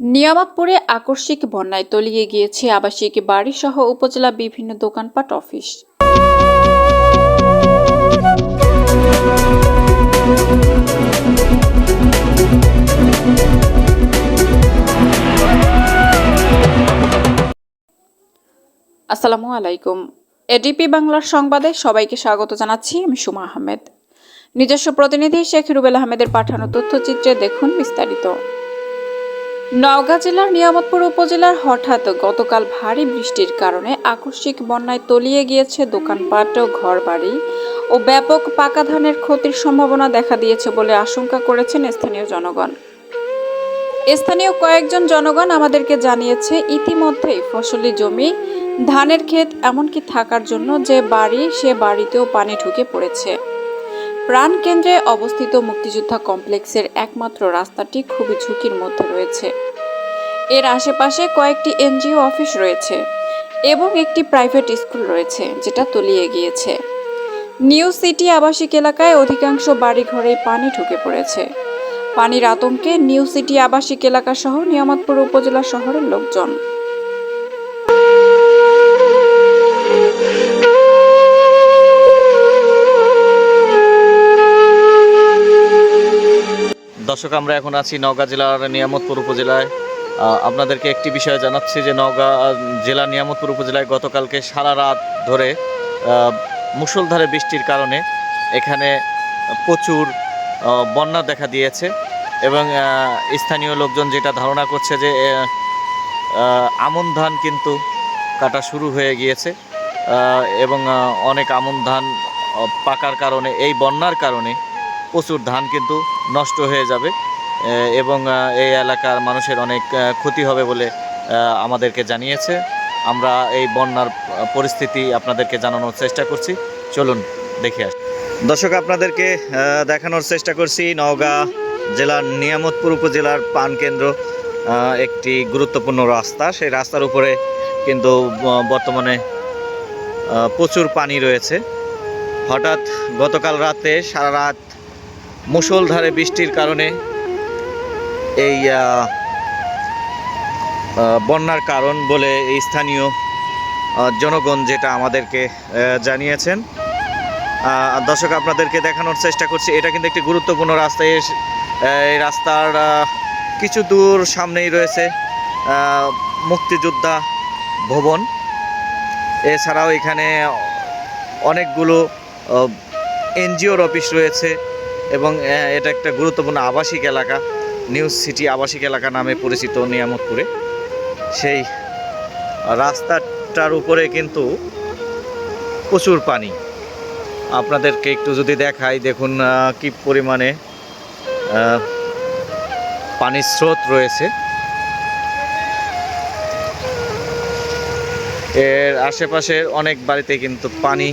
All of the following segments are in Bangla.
নিয়ামতপুরে আকস্মিক বন্যায় তলিয়ে গিয়েছে আবাসিক বাড়িসহ উপজেলা বিভিন্ন দোকানপাট অফিস। আসসালামু আলাইকুম। এডিপি বাংলার সংবাদে সবাইকে স্বাগত জানাচ্ছি আমি সুমা আহমেদ। নিজস্ব প্রতিনিধি শেখ রুবেল আহমেদের পাঠানো তথ্যচিত্রে দেখুন বিস্তারিত। নওগাঁ জেলার নিয়ামতপুর উপজেলার হঠাৎ গতকাল ভারী বৃষ্টির কারণে আকস্মিক বন্যায় তলিয়ে গিয়েছে দোকানপাট ও ঘরবাড়ি ও ব্যাপক পাকা ধানের ক্ষতির সম্ভাবনা দেখা দিয়েছে বলে আশঙ্কা করেছেন স্থানীয় জনগণ। স্থানীয় কয়েকজন জনগণ আমাদেরকে জানিয়েছে ইতিমধ্যেই ফসলি জমি, ধানের ক্ষেত এমনকি থাকার জন্য যে বাড়ি, সে বাড়িতেও পানি ঢুকে পড়েছে। প্রাণকেন্দ্রে অবস্থিত মুক্তিযোদ্ধা কমপ্লেক্সের একমাত্র রাস্তাটি খুবই ঝুঁকির মধ্যে রয়েছে। এর আশেপাশে কয়েকটি এনজিও অফিস রয়েছে এবং একটি প্রাইভেট স্কুল রয়েছে যেটা তলিয়ে গিয়েছে। নিউ সিটি আবাসিক এলাকায় অধিকাংশ বাড়িঘরেই পানি ঢুকে পড়েছে। পানির আতঙ্কে নিউ সিটি আবাসিক এলাকা সহ নিয়ামতপুর উপজেলা শহরের লোকজন দর্শক আমরা এখন আছি নওগাঁ জেলার নিয়ামতপুর উপজেলায়। আপনাদেরকে একটি বিষয় জানাচ্ছি যে নওগাঁ জেলার নিয়ামতপুর উপজেলায় গতকালকে সারা রাত ধরে আহ, মুষলধারে বৃষ্টির কারণে এখানে প্রচুর বন্যা দেখা দিয়েছে এবং স্থানীয় লোকজন যেটা ধারণা করছে যে আমন ধান কিন্তু কাটা শুরু হয়ে গিয়েছে এবং অনেক আমন ধান পাকার কারণে এই বন্যার কারণে প্রচুর ধান কিন্তু নষ্ট হয়ে যাবে এবং এই এলাকার মানুষের অনেক ক্ষতি হবে বলে আমাদেরকে জানিয়েছে। আমরা এই বন্যার পরিস্থিতি আপনাদেরকে জানানোর চেষ্টা করছি। চলুন দেখে আসি। দর্শক, আপনাদেরকে দেখানোর চেষ্টা করছি নওগাঁ জেলার নিয়ামতপুর উপজেলার পান কেন্দ্র একটি গুরুত্বপূর্ণ রাস্তা। সেই রাস্তার উপরে কিন্তু বর্তমানে প্রচুর পানি রয়েছে। হঠাৎ গতকাল রাতে সারা রাত মুষলধারে বৃষ্টির কারণে এই বন্যার কারণ বলে এই স্থানীয় জনগণ যেটা আমাদেরকে জানিয়েছেন। দর্শক, আপনাদেরকে দেখানোর চেষ্টা করছি। এটা কিন্তু একটি গুরুত্বপূর্ণ রাস্তা। এই রাস্তার কিছু দূর সামনেই রয়েছে মুক্তিযোদ্ধা ভবন। এছাড়াও এখানে অনেকগুলো এনজিওর অফিস রয়েছে। এবং এটা একটা গুরুত্বপূর্ণ আবাসিক এলাকা, নিউ সিটি আবাসিক এলাকা নামে পরিচিত নিয়ামতপুরে। সেই রাস্তাটার উপরে কিন্তু প্রচুর পানি। আপনাদেরকে একটু যদি দেখাই, দেখুন কি পরিমাণে পানির স্রোত রয়েছে। এর আশেপাশের অনেক বাড়িতে কিন্তু পানি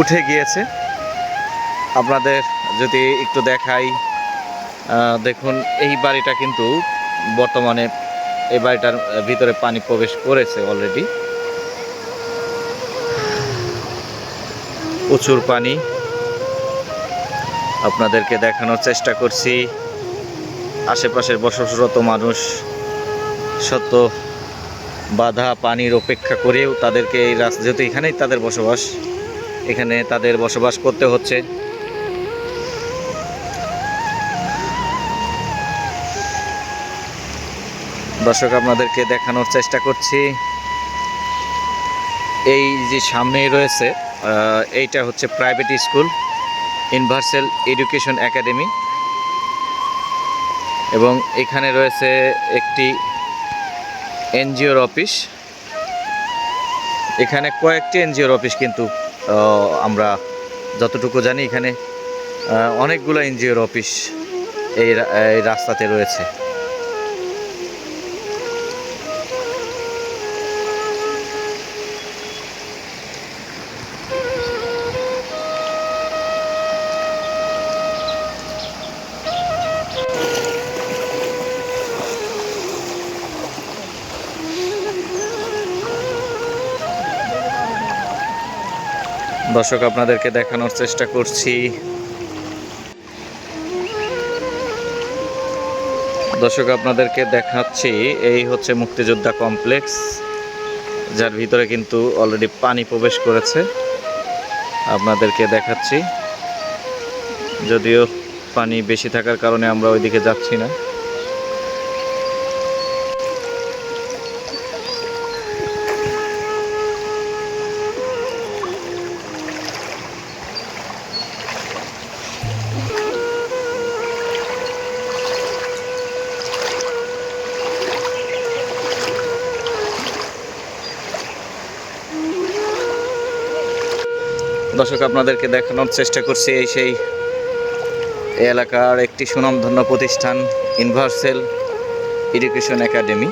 উঠে গিয়েছে। আপনাদের যদি একটু দেখাই দেখুন, এই বাড়িটা কিন্তু বর্তমানে এই বাড়িটার ভিতরে পানি প্রবেশ করেছে অলরেডি প্রচুর পানি। আপনাদেরকে দেখানোর চেষ্টা করছি। আশেপাশের বসবাসরত মানুষ শত বাধা পানির অপেক্ষা করেও তাদেরকে এই রাস্তা যেহেতু এখানেই তাদের বসবাস, এখানে তাদের বসবাস করতে হচ্ছে। দর্শক, আপনাদেরকে দেখানোর চেষ্টা করছি। এই যে সামনেই রয়েছে এইটা হচ্ছে private school universal education academy এবং এখানে রয়েছে একটি এনজিওর অফিস। এখানে কয়েকটি এনজিওর অফিস কিন্তু আমরা যতটুকু জানি, এখানে অনেকগুলো এনজিওর অফিস এই রাস্তাতে রয়েছে। দর্শক, আপনাদেরকে দেখানোর চেষ্টা করছি। দর্শক, আপনাদেরকে দেখাচ্ছি, এই হচ্ছে মুক্তিযোদ্ধা কমপ্লেক্স, যার ভিতরে কিন্তু অলরেডি পানি প্রবেশ করেছে। আপনাদেরকে দেখাচ্ছি, যদিও পানি বেশি থাকার কারণে আমরা ওইদিকে যাচ্ছি না। দর্শক, আপনাদেরকে দেখানোর চেষ্টা করছি এই সেই এলাকার একটি সুনামধন্য প্রতিষ্ঠান ইউনিভার্সাল এডুকেশন একাডেমি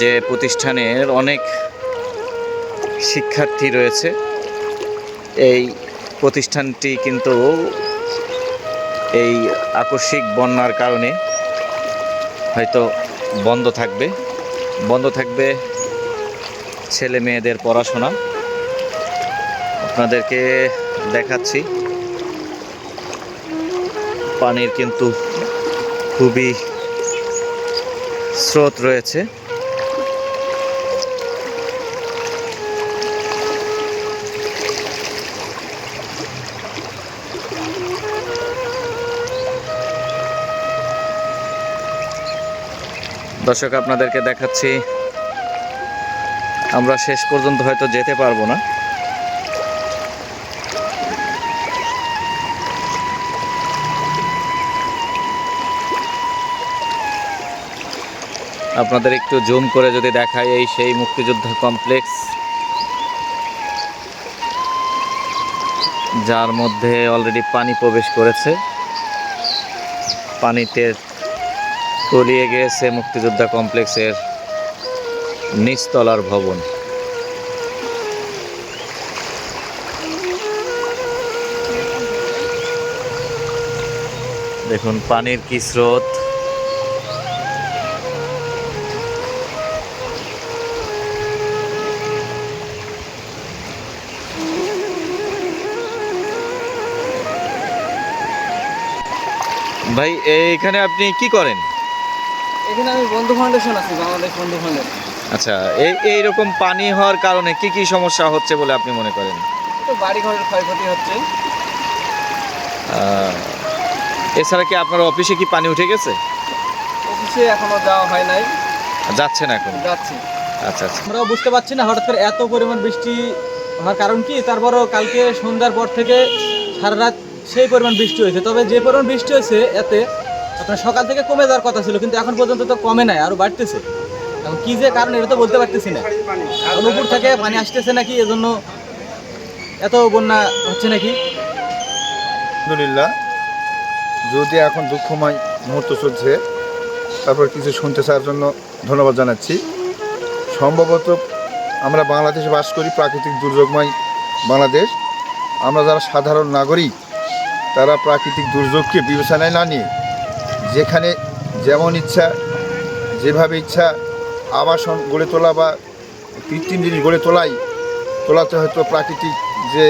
যে প্রতিষ্ঠানের অনেক শিক্ষার্থী রয়েছে। এই প্রতিষ্ঠানটি কিন্তু এই আকস্মিক বন্যার কারণে হয়তো বন্ধ থাকবে। বন্ধ থাকবে ছেলে মেয়েদের পড়াশোনা। আপনাদেরকে দেখাচ্ছি। পানির কিন্তু খুবই স্রোত রয়েছে। দর্শক আপনাদেরকে দেখাচ্ছি আমরা শেষ পর্যন্ত হয়তো যেতে পারব না। আপনাদের একটু জুম করে যদি দেখাই এই সেই মুক্তিযোদ্ধা কমপ্লেক্স, যার মধ্যে অলরেডি পানি প্রবেশ করেছে। পানিতে তলিয়ে গিয়েছে মুক্তিযোদ্ধা কমপ্লেক্সের নিচতলার ভবন। দেখুন, পানির কি স্রোত। ভাই এইখানে আপনি কি করেন? এখানে আমি বন্ধু ফাউন্ডেশন আছি, বাংলাদেশ বন্ধু ফাউন্ডেশন। আচ্ছা এই এইরকম পানি হওয়ার কারণে কি কি সমস্যা হচ্ছে বলে আপনি মনে করেন? তো বাড়ি ঘরের ক্ষয়ক্ষতি হচ্ছে। এছাড়া কি আপনার অফিসে কি পানি উঠে গেছে? অফিসে এখনও যাওয়া হয় নাই। যাচ্ছেন এখন? যাচ্ছি। আচ্ছা আচ্ছা। আমরাও বুঝতে পারছি না হঠাৎ করে এত পরিমাণ বৃষ্টি হওয়ার কারণ কি তারপরও কালকে সন্ধ্যার পর থেকে সারা রাত সেই পরিমাণ বৃষ্টি হয়েছে। তবে যে পরিমাণ বৃষ্টি হয়েছে এতে আপনার সকাল থেকে কমে যাওয়ার কথা ছিল কিন্তু এখন পর্যন্ত তো কমে নাই আরও বাড়তেছে। কি যে কারণ এটা তো বলতে পারতেছি না। এখন উপর থেকে পানি আসতেছে নাকি, এজন্য এত বন্যা হচ্ছে নাকি? আলহামদুলিল্লাহ, যদি এখন দুঃখময় মুহূর্ত চলছে, তারপর কিছু শুনতে চাওয়ার জন্য ধন্যবাদ জানাচ্ছি। সম্ভবত আমরা বাংলাদেশে বাস করি প্রাকৃতিক দুর্যোগময় বাংলাদেশ। আমরা যারা সাধারণ নাগরিক, তারা প্রাকৃতিক দুর্যোগকে বিবেচনায় না নিয়ে যেখানে যেমন ইচ্ছা, যেভাবে ইচ্ছা আবাসন গড়ে তোলা বা কৃত্রিম জিনিস গড়ে তোলাই তোলাতে হয়তো প্রাকৃতিক যে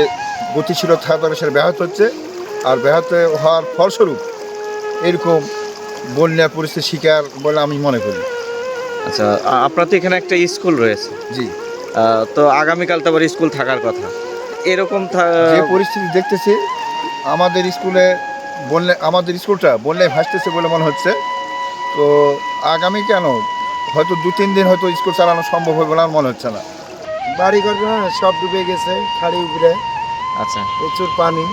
গতিশীলতা দরকার সেটা ব্যাহত হচ্ছে আর ব্যাহত হওয়ার ফলস্বরূপ এরকম বন্যা পরিস্থিতির শিকার বলে আমি মনে করি। আচ্ছা আপনার তো এখানে একটা স্কুল রয়েছে। জি। তো আগামীকাল তো আবার স্কুল থাকার কথা। এরকম যে পরিস্থিতি দেখতেছি আমাদের স্কুলে বললে আমাদের স্কুলটা বললে ভাসতেছে বলে মনে হচ্ছে। তো আগামী কেন হয়তো দু তিন দিন হয়তো স্কুল চালানো সম্ভব হবে বলে আমার মনে হচ্ছে না। বাড়ি ঘর হ্যাঁ, সব ডুবে গেছে খাড়ি উপরে। আচ্ছা। প্রচুর পানি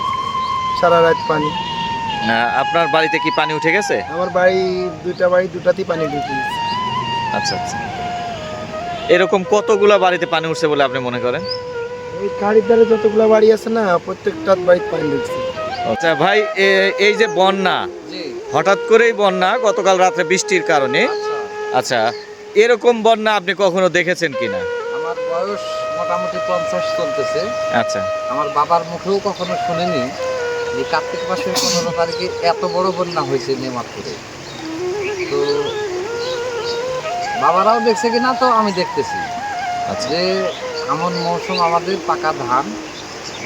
সারা রাত পানি। আপনার বাড়িতে কি পানি উঠে গেছে? আমার বাড়ি দুইটা বাড়ি দুটাতেই পানি ঢুকে গেছে। আচ্ছা আচ্ছা। এরকম কতগুলা বাড়িতে পানি উঠছে বলে আপনি মনে করেন? এই খাড়ির ধারে যতগুলো বাড়ি আছে না প্রত্যেকটা বাড়িতে পানি ঢুকছে। আচ্ছা ভাই এ- এই যে বন্যা হঠাৎ করেই বন্যা গতকাল রাত্রে বৃষ্টির কারণে। আচ্ছা এরকম বন্যা আপনি কখনো দেখেছেন কিনা? আমার বয়স মোটামুটি পঞ্চাশ চলতেছে। আচ্ছা। আমার বাবার মুখেও কখনো শুনিনি যে কার্তিক মাসের পনেরো তারিখে এত বড় বন্যা হয়েছে নেমাতপুরে তো বাবারাও দেখছে কিনা তো আমি দেখতেছি। আচ্ছা। যে এমন মৌসুম আমাদের পাকা ধান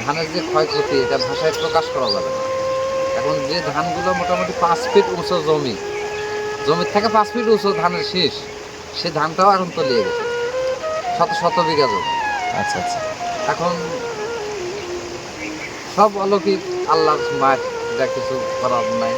ধানের যে ক্ষয়ক্ষতি এটা ভাষায় প্রকাশ করা যাবে না। এখন যে ধানগুলো মোটামুটি পাঁচ ফিট উঁচু জমি জমির থেকে পাঁচ ফিট উঁচু ধানের শীষ সে ধানটাও এখন তলিয়ে গেছে। শত শত বিঘা জমি। আচ্ছা আচ্ছা। এখন সব অলৌকিক আল্লাহর মাঠ যা কিছু করার নাই।